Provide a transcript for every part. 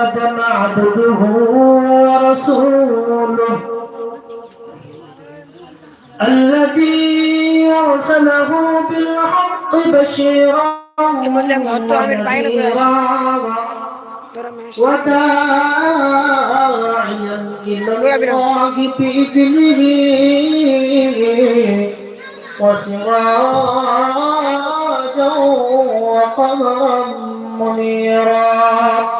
محمدا عبده ورسوله. الذي أرسله بالحق بشيرا وداعيا إلى الله بإذنه وسراجا وقمرا منيرا.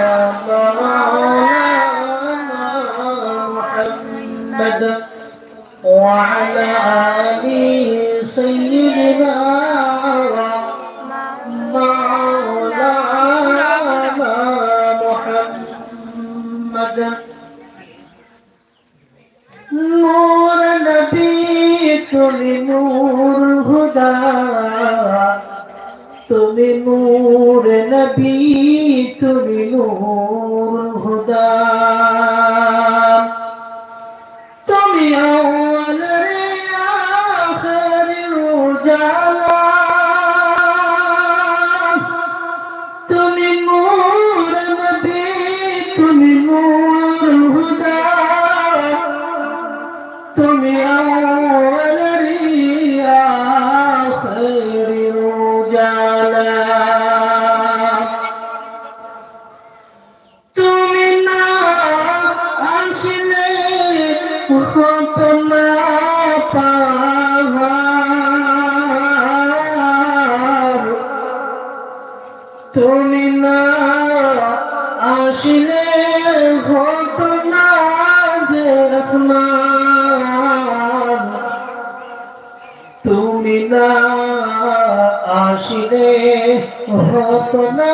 হতো না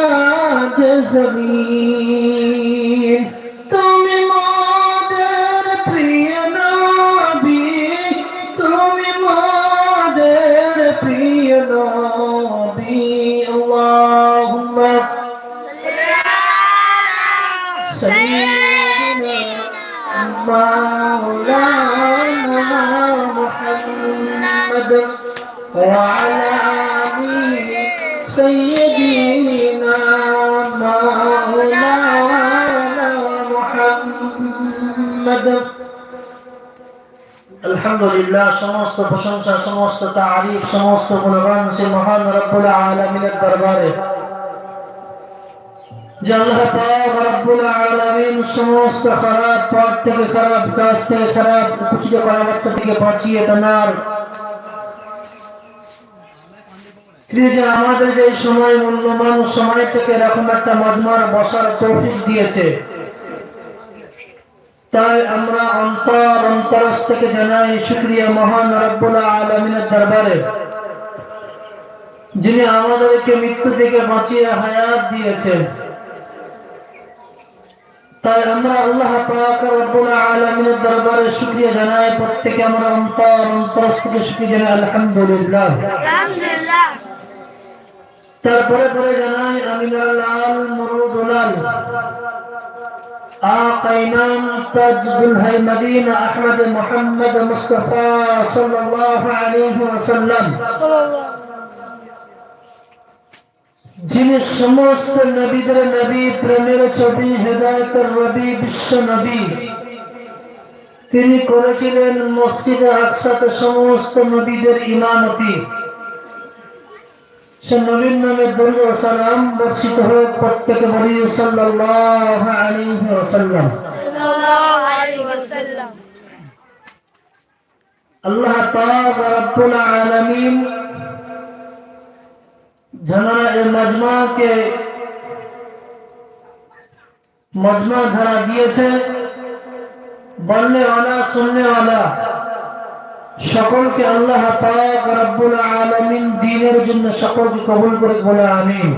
আলহামদুলিল্লাহ, সমস্ত প্রশংসা, সমস্ত তারিফ, সমস্ত গুণগান সে মহান রব্বুল আলমিনের দরবারে। যে যে আমাদের যে সময় মূল্যবান সময় থেকে এরকম একটা মজমার বসার তৌফিক দিয়েছে। তাই আমরা অন্তর অন্তরস থেকে জানাই শুক্রিয়া মহান রব্বুল আলমিনের দরবারে যিনি আমাদেরকে মৃত্যু থেকে বাঁচিয়ে হায়াত দিয়েছেন। তাই আমরা আল্লাহ পাক রব্বুল আলামিনের দরবারে শুকরিয়া জানাই প্রত্যেকে আমরা অন্তর অন্তর থেকে শুকরিয়া জানাই আলহামদুলিল্লাহ। আলহামদুলিল্লাহ। তারপরে পরে জানাই আমিনুল লাল মুরুদুলাল। آقا إمام تاج بلهي مدينة أحمد محمد مصطفى صلى الله عليه وسلم সাল্লাল্লাহু যিনি সমস্ত নবীদের নবী প্রেমের ছবি হেদায়তের রবি বিশ্ব নবী তিনি করেছিলেন মসজিদে আকসাতে সমস্ত নবীদের ইমামতি সে নবীর নামে দরুদ ও সালাম বর্ষিত হয়ে প্রত্যেকে বলি সাল্লাল্লাহু আলাইহি ওয়াসাল্লাম sallallahu alayhi wa sallam. আল্লাহ পাক রব্বুল আলামিন যারা এই মজমাকে মজমা ধারা দিয়েছে বলনে ওয়ালা শুননে ওয়ালা সকলকে আল্লাহ পাক রব্বুল আলামিন দ্বীনের জন্য সকলকে কবুল করে বলে আমিন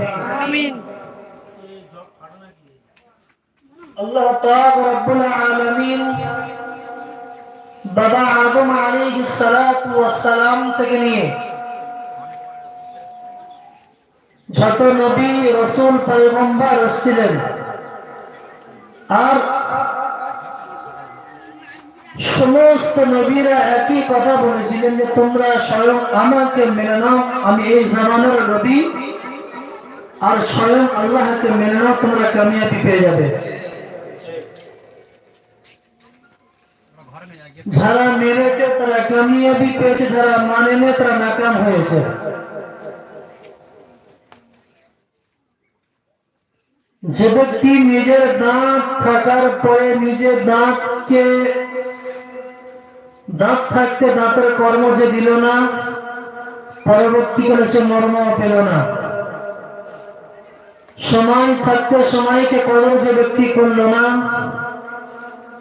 Amin. আল্লাহ পাক রব্বুল আলামিন বাবা আদম আলাইহিস সালাতু ওয়াস সালাম থেকে নিয়ে যত নবী রসুল পয়গম্বর এসেছিলেন আর সমস্ত নবীরা একই কথা বলেছিলেন যে, তোমরা স্বয়ং আমাকে মেনে নাও, আমি এই জামানার নবী আর স্বয়ং আল্লাহকে মেনে নাও, তোমরা কামিয়াবি পেয়ে যাবে। যারা মেনেছে তারা কামিয়াবি পেয়েছে, যারা মানেনি, তারা নাকাম হয়েছে। যে ব্যক্তি নিজের দাঁত থাকার পরে নিজের দাঁতকে দাঁত থাকতে দাঁতের কর্ম যে দিল না, পরবর্তীকালে সে মর্ম পেল না। সময় থাকতে সময়কে কর্ম যে ব্যক্তি করল না,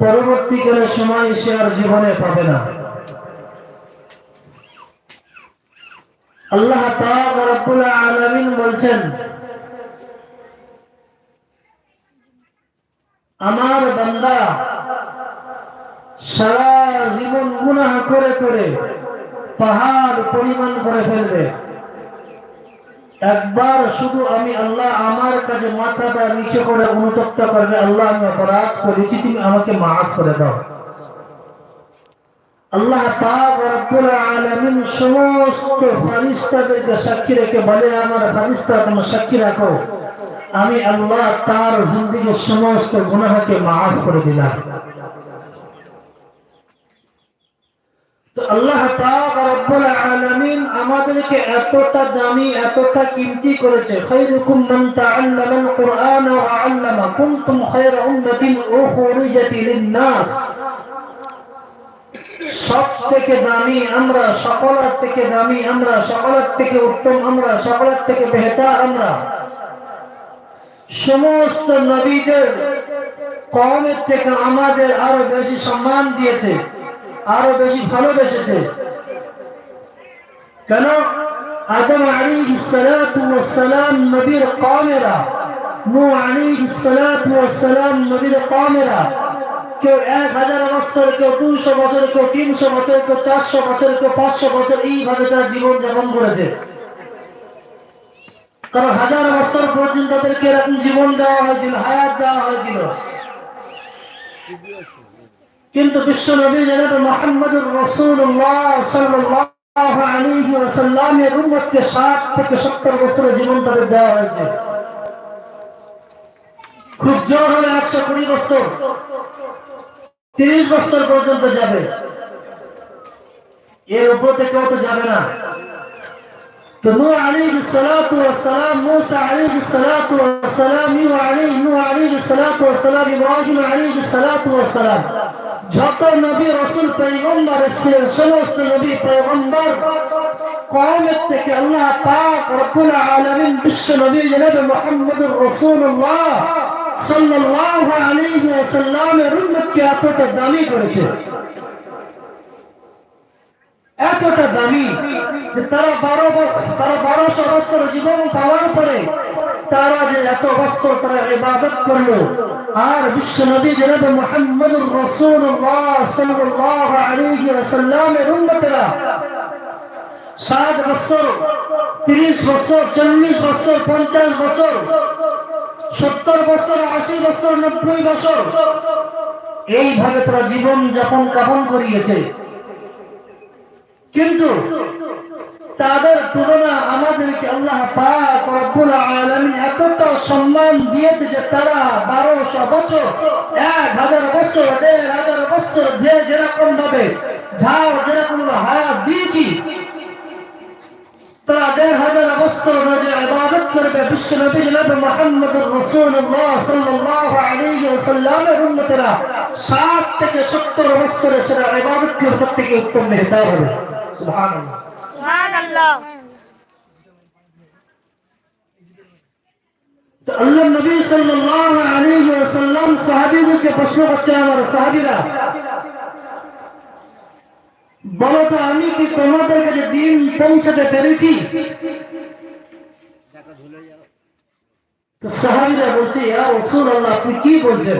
পরবর্তীকালে সময় সে আর জীবনে পাবে না। আল্লাহ আলামিন বলছেন, আমার বান্দা সারা জীবন গুনাহ করে করে পাহাড় পরিমাণ করে ফেলবে। একবার শুধু আমি আল্লাহ আমার কাছে মাথাটা নিচে করে অনুতপ্ত করবে, আল্লাহ আমি অপরাধ করেছি, তুমি আমাকে মাফ করে দাও। আল্লাহ পাক সমস্ত ফারিস্তাদেরকে সাক্ষী রেখে বলে, আমার ফারিস্তা তোমার সাক্ষী রাখো, আমি আল্লাহ তার জিন্দিগির সমস্ত গুনাহকে মাফ করে দিলাম তো আল্লাহ আমাদেরকে এতটা দামি, এতটা কিমতি করেছে। সব থেকে দামি আমরা, সকলের থেকে দামি আমরা, সকলের থেকে উত্তম আমরা, সকলের থেকে বেহতার আমরা। সমস্ত নবীদের কমের থেকে আমাদের আরও বেশি সম্মান দিয়েছে। আরও বেশি ভালোবেসেছে। কেন? আদম আলাইহিস সালাতু ওয়াস সালাম নবীর কওমেরা নূহ আলাইহিস সালাতু ওয়াস সালাম নবীর কওমেরা কেউ এক হাজার বছর, কেউ দুইশো বছর, কেউ তিনশো বছর, কেউ চারশো বছর, কেউ পাঁচশো বছর এইভাবে তার জীবন যাপন করেছে। কারণ হাজার বছর পর্যন্ত তাদেরকে এরকম জীবন দেওয়া হয়েছিল, হায়াত দেওয়া হয়েছিল। কিন্তু বিশ্ব নবী জনাব মোহাম্মদুর রাসূলুল্লাহ সাল্লাল্লাহু আলাইহি ওয়াসাল্লামের উম্মতকে 60 থেকে 70 বছরের জীবন তাদের দেওয়া হয়েছে। খুব জোর হলে 120 বছর 30 বছর পর্যন্ত যাবে। এর উপর থেকে কেউ তো যাবে না। তো নূহ আলাইহিস সালাতু ওয়াস সালাম, মূসা আলাইহিস সালাতু ওয়াস সালাম ইউ আলাইহি নূহ আলাইহিস সালাতু ওয়াস সালাম, ইব্রাহিম যত নবী রাসূল পয়গম্বর এসেছিলেন সমস্ত নবী পয়গম্বর কওমের থেকে আল্লাহ পাক রব্বুল আলামিন বিশ্ব নবী জনাব মুহাম্মদুর রাসূলুল্লাহ সাল্লাল্লাহু আলাইহি ওয়াসাল্লামের উম্মতকে এতটা দামি করেছে। এতটা দামি যে তারা বারো তারা বারোশো বছর জীবন পাওয়ার পরে তারা যে এত বছর তারা ইবাদত করল, আর বিশ্ব নবী জনাব মুহাম্মদুর রাসূলুল্লাহ সাল্লাল্লাহু আলাইহি ওয়াসাল্লামের উম্মতেরা ষাট বছর, তিরিশ বছর, চল্লিশ বছর, পঞ্চাশ বছর, সত্তর বছর, আশি বছর, নব্বই বছর এইভাবে তারা জীবন যাপন কাপন করিয়েছে। কিন্তু তাদের তুলনা আমাদেরকে আল্লাহ পাক আলামিন সম্মান দিয়েছে যে তারা বারোশো বছর, এক হাজার বছর, দেড় হাজার বছর যে যেরকম ভাবে ঝাড় যেরকম হাত দিয়েছি তারা দেড় হাজার বছর যে ইবাদত করবে বিশ্ব নবী জনাব মুহাম্মদুর রাসূলুল্লাহ সাল্লাল্লাহু আলাইহি ওয়াসাল্লামের উম্মতেরা 60 থেকে 70 বছরে সেটা ইবাদত করতে থেকে উত্তম মেহতা হবে সুবহানাল্লাহ সুবহানাল্লাহ তো আল্লাহ নবী সাল্লাল্লাহু আলাইহি ওয়াসাল্লাম সাহাবীদেরকে প্রশ্ন করছেন আমার সাহাবীরা বলো তো আমি কি তোমাদের কাছে দিন পৌঁছাতে পেরেছি? সাহাবীরা বলছে ইয়া আপনি কি বলছেন?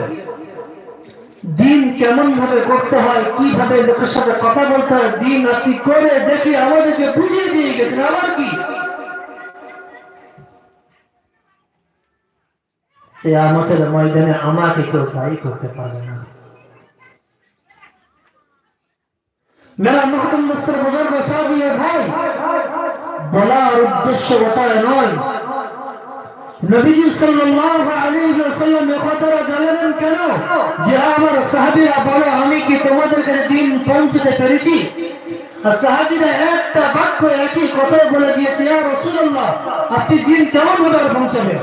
দিন কেমন ভাবে করতে হয় কীভাবে লোকের সাথে কথা বলতে হয় দিন আপনি করে দেখে আমাদেরকে বুঝিয়ে দিয়ে গেছেন আবার কি? আমাদের ময়দানে আমাকে কেউ দায়ী করতে পারবে না। মেরা মোহাম্মদ নসর বুজুর্গ সাহাবী ভাই। বলার উদ্দেশ্য ওটাই নয়। নবীজি সাল্লাল্লাহু আলাইহি ওয়াসাল্লাম এ কথাটা জানালেন কেন? যে আমার সাহাবীরা বলে, আমি কি তোমাদের কাছে দিন পৌঁছতে পেরেছি? আর সাহাবীরা একটা বাক্য একই কথাই বলে দিয়েছে, ইয়া রাসূলুল্লাহ, আপনি দিন কেমন ভাবে পৌঁছাবেন?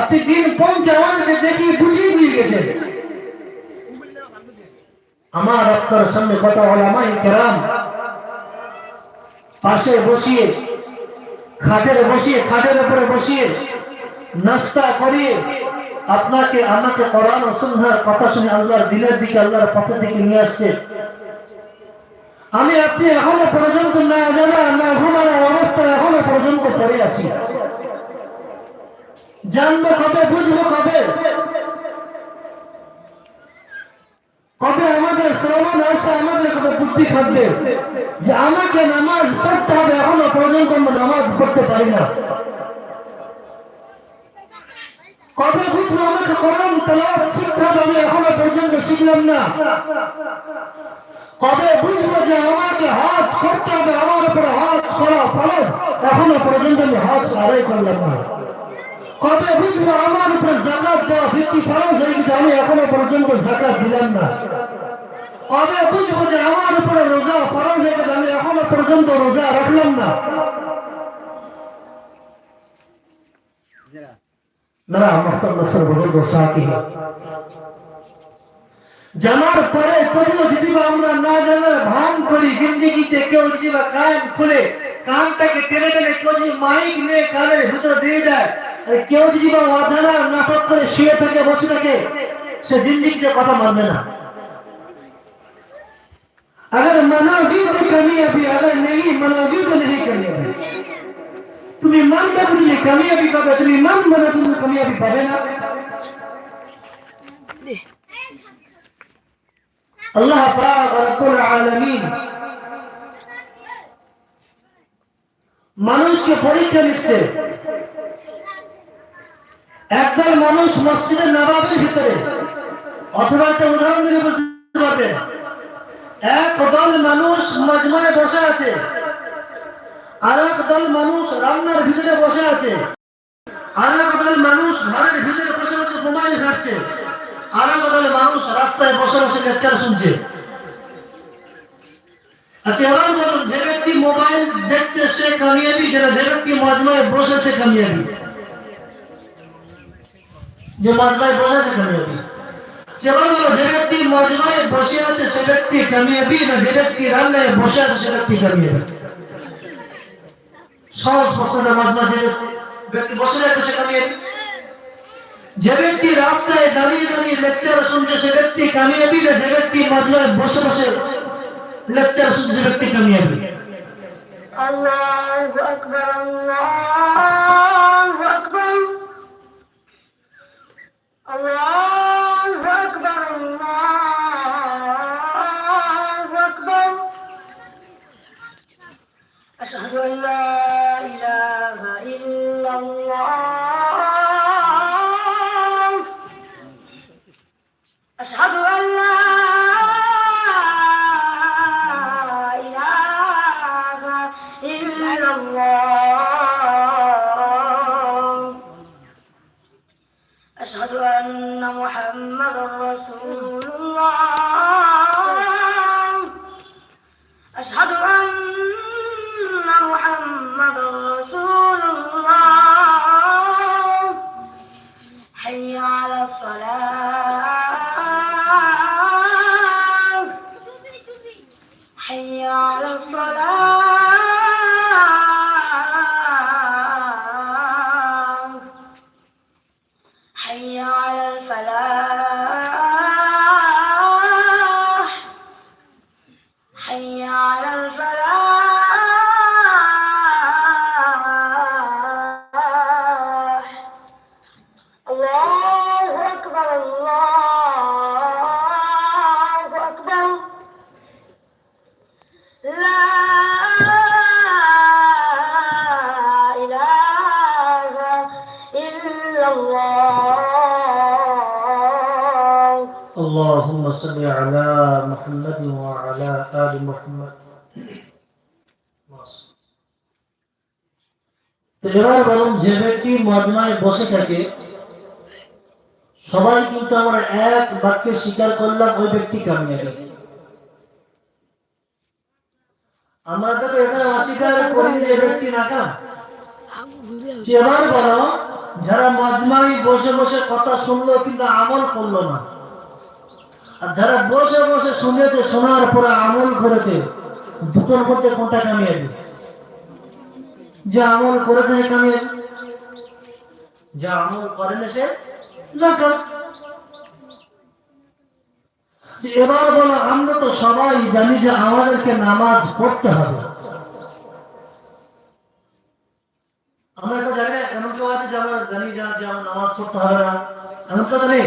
আপনি দিন পৌঁছে আমাদেরকে দেখিয়ে বুঝিয়ে দিয়ে গেছেন। আমার আপনার সামনে কথা ওলামাই কেরাম। পাশে বসিয়ে, খাটের বসিয়ে, খাটের উপরে বসিয়ে নাস্তা করিয়ে আপনাকে, আমাকে কোরআন ও কথা শুনে আল্লাহর দিলের দিকে, আল্লাহর পথের দিকে নিয়ে আসছে। আমি আপনি এখনও পর্যন্ত না জানা, না ঘুমানোর অবস্থায় এখনও পর্যন্ত পড়ে আছি। জানব কবে, বুঝব কবে? কবে আমাদের শ্রবণ আসবে আমাদের কবে বুদ্ধি থাকবে? যে আমাকে নামাজ পড়তে হবে, এখনও পর্যন্ত আমরা নামাজ পড়তে পারি না। কবে বুঝব আমাকে কোরআন তেলাওয়াত শিখতে হবে, আমি এখনও পর্যন্ত শিখলাম না। কবে বুঝব যে আমাকে হজ করতে হবে, আমার উপরে হজ করা ফরজ, এখনও পর্যন্ত আমি হজ আদায় করলাম না। কবে বুঝব আমার উপরে জাকাত দেওয়া ভিত্তি ফরজ হয়ে গেছে? আমি এখনও পর্যন্ত জাকাত দিলাম না। কবে বুঝব যে আমার উপরে রোজা ফরজ হয়ে গেছে? আমি এখনও পর্যন্ত রোজা রাখলাম না। না মোহাম্মদ নসর বুজুর্গ সাথী জানার পরে তবুও যদি বা আমরা না জানার ভান করি, জিন্দগিতে কেউ যদি বা কান খুলে ಕಾಂತ ತೆರೆದಲ್ಲಿ ಕೋಜಿ ಮಾಹಿತಿ ಕಾಲೇ হুজুর দিয়ে দেয় কেউ যদি বা ওয়াদারা নাটক করে শুয়ে بچ বসে سے زندگی জিন্দিগিতে پتہ মানবে না اگر مناگی تو کمی ابھی اگر نہیں مناگی کو نہیں کمی ابھی تمہیں من کا تمہیں کمی ابھی پاگے تمہیں من منا تمہیں کمی ابھی پاگے اللہ پاک رب العالمین মানুষকে পরীক্ষা নিচ্ছে একদল মানুষ মসজিদের নবাবের ভিতরে। অথবা একটা উদাহরণ দিলে বুঝতে পারবেন এক দল মানুষ মজমায় বসে আছে। আর এক দল মানুষ রান্নার ভিতরে বসে আছে। আর এক দল মানুষ ঘরের ভিতরে বসে বসে মোবাইল ঘাটছে আর এক দল মানুষ রাস্তায় বসে বসে লেকচার শুনছে। আচ্ছা এবার বলুন যে ব্যক্তি মোবাইল দেখছে সে কামিয়াবি যেটা যে ব্যক্তি মজমায় বসে সে কামিয়াবি যে মজমায় বসে সে কামিয়াবি এবার বলো যে ব্যক্তি মজমায় বসে আছে সে ব্যক্তি কামিয়াবি না যে ব্যক্তি রান্নায় বসে আছে সে ব্যক্তি কামিয়াবি সহজ প্রশ্নটা মাঝ মাঝে ব্যক্তি বসে যাবে সে কামিয়াবি যে ব্যক্তি রাস্তায় দাঁড়িয়ে দাঁড়িয়ে লেকচার শুনছে সে ব্যক্তি কামিয়াবি না যে ব্যক্তি মাজমায় বসে বসে লেকচার শুনছে ব্যক্তিকে নিয়ে আসবে আল্লাহু আকবার আল্লাহু আকবার। আল্লাহু আকবার আল্লাহু আকবার। আশহাদু আন লা ইলাহা ইল্লাল্লাহ। আশহাদু বসে থাকে। সবাই কিন্তু আমরা এক বাক্যে স্বীকার করলাম, ওই ব্যক্তি কামিয়াবি। আমরা তো এটা অস্বীকার করি যে ব্যক্তি নাকাম বলো, যারা বসে বসে কথা শুনলো কিন্তু আমল করল না, আর যারা বসে বসে শুনেছে, শোনার পরে আমল করেছে দুটোর মধ্যে কোনটা কামিয়াবি? যে আমল করেছে সে কামিয়াবি? যে আমল করে না সে। যে এবার বলো, আমরা তো সবাই জানি যে আমাদেরকে নামাজ পড়তে হবে। আমরা তো জানি এমন কেউ আছে যে আমরা জানি যে আমার নামাজ পড়তে হবে না? এমন কেউ জানি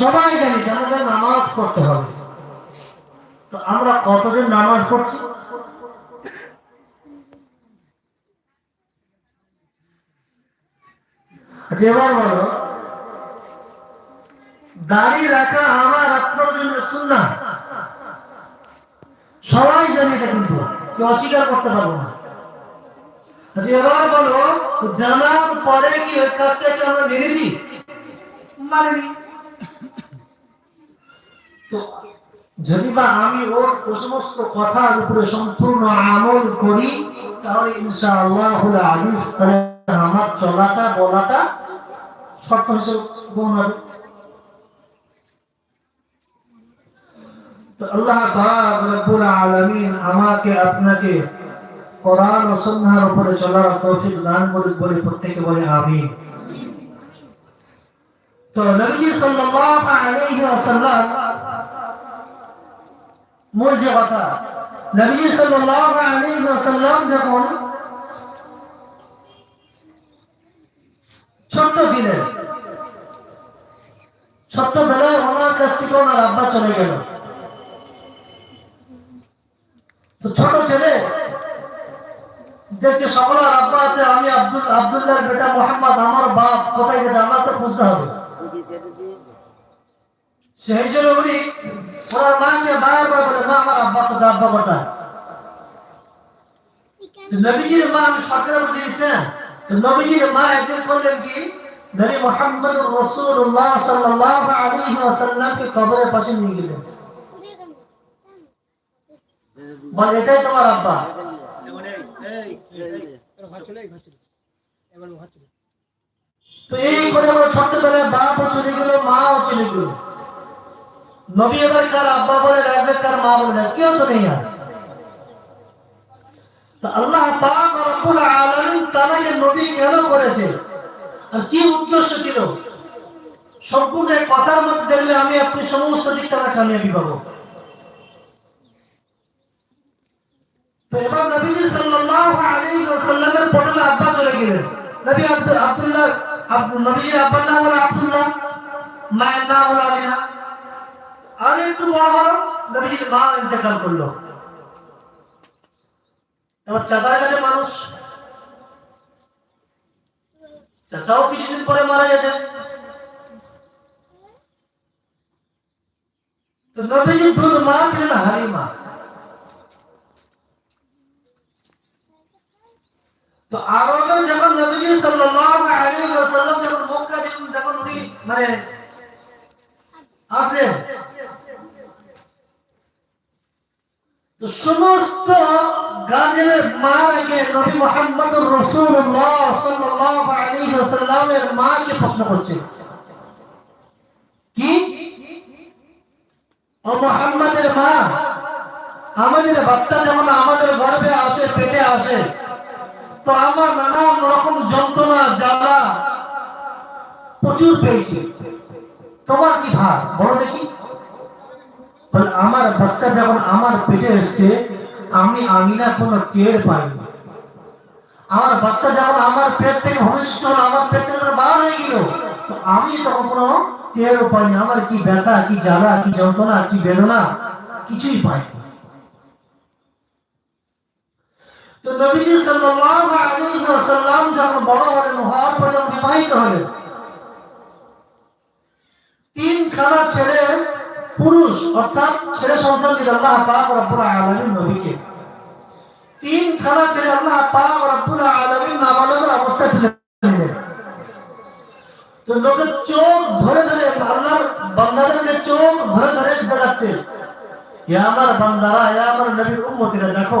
সবাই জানি যে আমাদের নামাজ পড়তে হবে। তো আমরা কতজন নামাজ পড়ছি? আচ্ছা এবার বলো। দাড়ি রাখা আমার আপনার জন্য সুন্না সবাই জানি এটা কিন্তু। কেউ অস্বীকার করতে পারব না। আচ্ছা এবার বলো জানার পরে কি ওই কাজটাকে আমরা মেনেছি? মানিনি। তো যদি বা আমি ওর সমস্ত কথার উপরে সম্পূর্ণ আমল করি, তাহলে ইনশাআল্লাহ আজিজ আমার চলাটা, বলাটা শর্ত হিসেবে গ্রহণ হবে। তো আল্লাহ পাক রব্বুল আলামিন আমাকে আপনাকে কোরআন ও সুন্নাহর উপরে চলার তৌফিক দান করুক বলে প্রত্যেকে বলে আমিন। তো নবীজি সাল্লাল্লাহু আলাইহি ওয়াসাল্লাম, মূল যে কথা নবীজি সাল্লাল্লাহু আলাইহি ওয়াসাল্লাম যখন ছোট্ট ছিলেন ছোট্টবেলায় ওনার কাছ থেকে ওনার আব্বা চলে গেল। তো ছোট ছেলে, দেখছে সকলের আব্বা আছে, আমি আব্দুল, আব্দুল্লাহর বেটা মোহাম্মদ, আমার বাপ, কোথায় গেছে আমার তো খুঁজতে হবে। সে হিসেবে উনি ওনার মাকে বারবার বলে, মা, আমার আব্বা কোথায় আব্বা কোথায়? তো নবীজির মা আমি সরকারের বুঝে দিচ্ছেন নবীজির মা একদিন বললেন কি নবী মোহাম্মদ রসুল্লাহ সাল্লাল্লাহু আলাইহি ওয়াসাল্লামকে কবরের পাশে নিয়ে গেলেন বল এটাই তোমার আব্বা তো এই করে আমার ছোট্টবেলায় বাপও চলে গেল মাও চলে গেল নবী এবার কার আব্বা বলে রাখবে কার মা বলে কেউ তো নেই আর আল্লাহ পাক রব্বুল আলামিন নবী কেন করেছে আর কি উদ্দেশ্য ছিল? সম্পূর্ণ কথার মধ্যে দেখলে আমি আপনি সমস্ত দিক থেকে কামিয়াবি পাবো। তো এবার আব্বা চলে আব্দুল মায়ের একটু বড় হলো করল। এবার চাচার কাছে মানুষ। চাচাও কিছুদিন পরে মারা গেছে তো নবীজি দুধ মা ছিলেন হালিমা। তো আরবে যখন নবীজি সাল্লাল্লাহু আলাইহি ওয়াসাল্লাম যখন মক্কা যখন উনি মানে আসলেন তো সমস্ত গাজের মা রেখে নবী মোহাম্মদুর রাসূলুল্লাহ সাল্লাল্লাহু আলাইহি ওয়াসাল্লামের মাকে প্রশ্ন করছে। কি? ও মোহাম্মদের মা, আমাদের বাচ্চা যেমন আমাদের গর্ভে আসে, পেটে আসে, তো আমার নানান রকম যন্ত্রণা, জ্বালা প্রচুর পেয়েছে। তোমার কি ভার? বলো দেখি। আমার বাচ্চা যখন আমার পেটে এসছে, আমি আমিনা কোনো টের পাইনি। আমার বাচ্চা যখন আমার পেট থেকে ভবিষ্যৎ আমার পেট থেকে বার হয়ে গেল, তো আমি তখন কোনো টের পাইনি। আমার কি ব্যথা, কি জ্বালা, কি যন্ত্রণা, কি বেদনা? কিছুই পাইনি। তো নবীজি সাল্লাল্লাহু আলাইহি ওয়াসাল্লাম যখন বড় হলেন হওয়ার পর যখন বিবাহিত হলেন তিন খানা ছেলে পুরুষ, অর্থাৎ ছেলে সন্তান দিল আল্লাহ পাক রব্বুল আলামিন নবীকে তিন খানা ছেলে আল্লাহ পাক রব্বুল আলামিন নাবালকের অবস্থায় ফেলে তো লোকে চোখ ধরে ধরে আল্লাহর বান্দাদেরকে চোখ ধরে ধরে দেখাচ্ছে ইয়া আমার বান্দারা ইয়া আমার নবীর উম্মতিরা, দেখো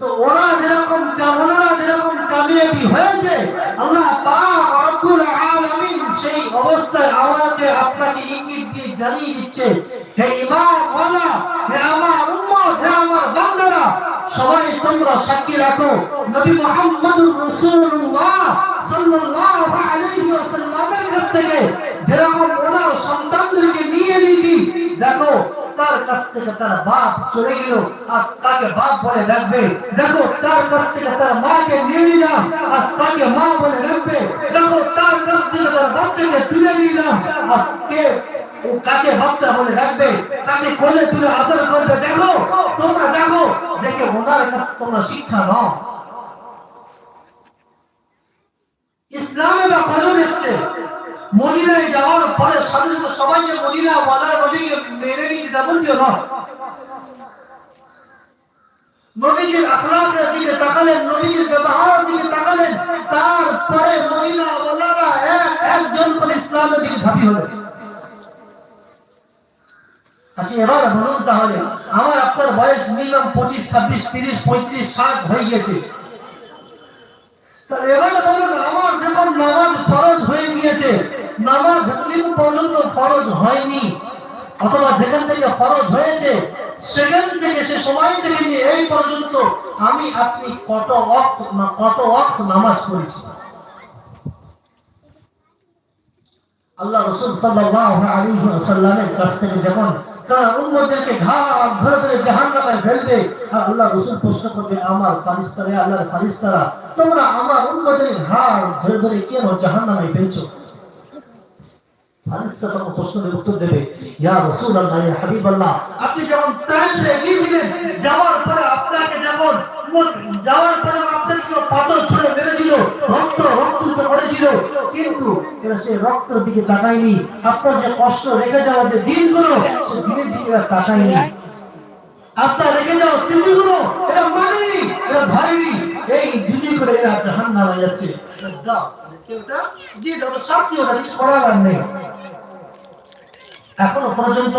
তো ওরা যেরকম ওনারা যেরকম কামিয়াবি হয়েছে, আল্লাহ সেই অবস্থায় আমাকে আপনাকে ইঙ্গিত দিয়ে জানিয়ে দিচ্ছে, হে হে আমার হে আমার বান্দারা, সবাই তোমরা সাক্ষী রাখো, নবী মুহাম্মদুর রাসূলুল্লাহ সাল্লাল্লাহু আলাইহি ওয়াসাল্লামের কাছ থেকে যেরকম ওনার সন্তানদেরকে নিয়ে নিয়েছি, দেখো তার কাছ থেকে তার বাপ চলে গেল। আজ তাকে বাপ বলে ডাকবে। দেখো, তার কাছ থেকে তার মাকে নিয়ে নিলাম। আজ তাকে মা বলে ডাকবে। দেখো, তার কাছ থেকে তার বাচ্চাকে তুলে নিলাম। আজকে কাকে বাচ্চা বলে ডাকবে? তাকে কোলে তুলে আদর করবে? দেখো, তোমরা দেখো, দেখে ওনার কাছে তোমরা শিক্ষা নাও। ইসলামে বা কজন এসছে। মদিনায় যাওয়ার পরে সাথে সাথে সবাই যে মদিনা ওয়ালার নবীকে মেনে নিতে তেমনটিও নয়। নবীজির আখলাকের দিকে তাকালেন, নবীজির ব্যবহারের দিকে তাকালেন, তারপরে মদিনা ওয়ালারা এক, একজন করে ইসলামের দিকে ধাপি হলেন। আচ্ছা এবার বলুন তাহলে, আমার আপনার বয়স মিনিমাম পঁচিশ, ছাব্বিশ, তিরিশ, পঁয়ত্রিশ, ষাট হয়ে গেছে তাহলে এবার বলুন, আমার যখন নামাজ ফরজ হয়ে গিয়েছে নামাজ যতদিন পর্যন্ত ফরজ হয়নি। অথবা যেখান থেকে ফরজ হয়েছে, সেখান থেকে সে সময় থেকে নিয়ে এই পর্যন্ত আমি আপনি কত কত নামাজ পড়েছি। আল্লাহ রসুল সাল্লাল্লাহু আলাইহি ওয়াসাল্লামের কাছ থেকে যখন তারা ধরে ধরে জাহান্নামে ফেলবে, আর আল্লাহ রসুল প্রশ্ন করবে, আমার ফারিস্তারে আল্লাহর ফারিস্তারা তোমরা আমার উম্মতের ঘাট ধরে ধরে কেন জাহান্নামে ফেলছো? ফারিস্তা তখন প্রশ্নের উত্তর দেবে, ইয়া রাসূলুল্লাহ, ইয়া হাবিবাল্লাহ আপনি যখন তাইফে গিয়েছিলেন, যাওয়ার পরে আপনাকে যখন যাওয়ার পরে আপনার কেউ পাথর ছুঁড়ে মেরেছিল, রক্ত রক্ত করেছিল, কিন্তু এরা সে রক্তের দিকে তাকায়নি। আপনার যে কষ্ট রেখে যাওয়া যে দিনগুলো, সে দিনের দিকে এরা তাকায়নি। আপনার রেখে যাওয়া স্মৃতিগুলো, এরা মানেনি, এরা ধরেনি এই দুটি করে এরা জাহান্নামে যাচ্ছে। দাও এখনও পর্যন্ত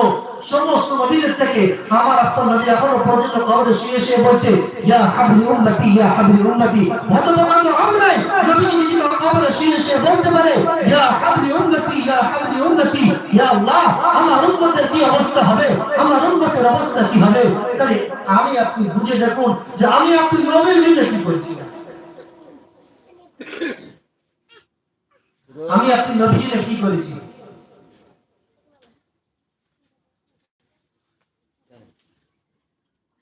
সমস্ত নবীদের থেকে আমার আপনার নবী এখনও পর্যন্ত কবরে শুয়ে শুয়ে বলছে, ইয়া ইয়া আমরাই নবী যদি কবরে শুয়ে শুয়ে বলতে পারে, ইয়া ইয়া ইয়া আল্লাহ, আমার উম্মতের কি অবস্থা হবে? আমার উম্মতের অবস্থা কি হবে? তাহলে আমি আপনি বুঝে দেখুন যে আমি আপনি নবীর জন্য কি করেছি আমি আপনি নবীজিদের কি করেছি?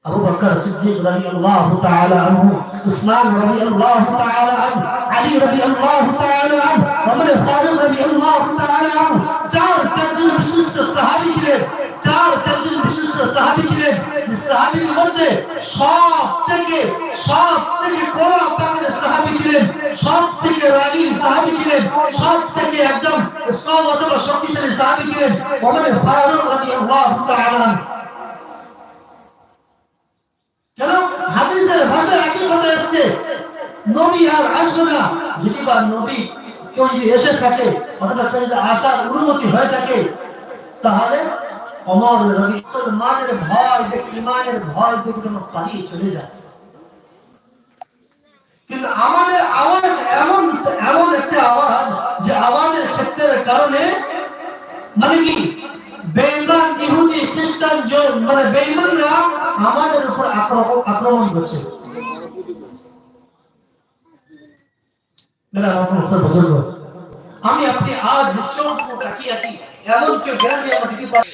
আবু বকর সিদ্দিক রাদিয়াল্লাহু তাআলা আনহু, উসমান রাদিয়াল্লাহু তাআলা আনহু, আলী রাদিয়াল্লাহু তাআলা আনহু, ওমর ফারুক রাদিয়াল্লাহু তাআলা আনহু, চার চারজন বিশিষ্ট সাহাবী ছিলেন, চার চারজন বিশিষ্ট সাহাবী ছিলেন। এই সাহাবীর মধ্যে সব থেকে সব থেকে বড় আপনাদের সাহাবী ছিলেন, সব থেকে রাগী সাহাবী ছিলেন, সব থেকে একদম স্ট্রং অথবা শক্তিশালী সাহাবী ছিলেন, ওমর ফারুক রাদিয়াল্লাহু তাআলা আনহু। এসছে নবী আর আসবে না। যদি বা নবী কেউ যদি এসে থাকে কেউ যদি আসার অনুমতি হয়ে থাকে, তাহলে অমর রবি মানের ভয় দেখে, ইমানের ভয় দেখে যেন পালিয়ে চলে যায়। কিন্তু আমাদের আওয়াজ এমন এমন একটা আওয়াজ যে আওয়াজের ক্ষেত্রের কারণে মানে কি বেইমান ইহুদি, খ্রিস্টান মানে আমাদের উপর আক্রমণ করছে। মেলা সব আমি আপনি আজ চোখ তাকিয়ে আছি এমন কেউ গ্যারান্টি আমার দিতে পারি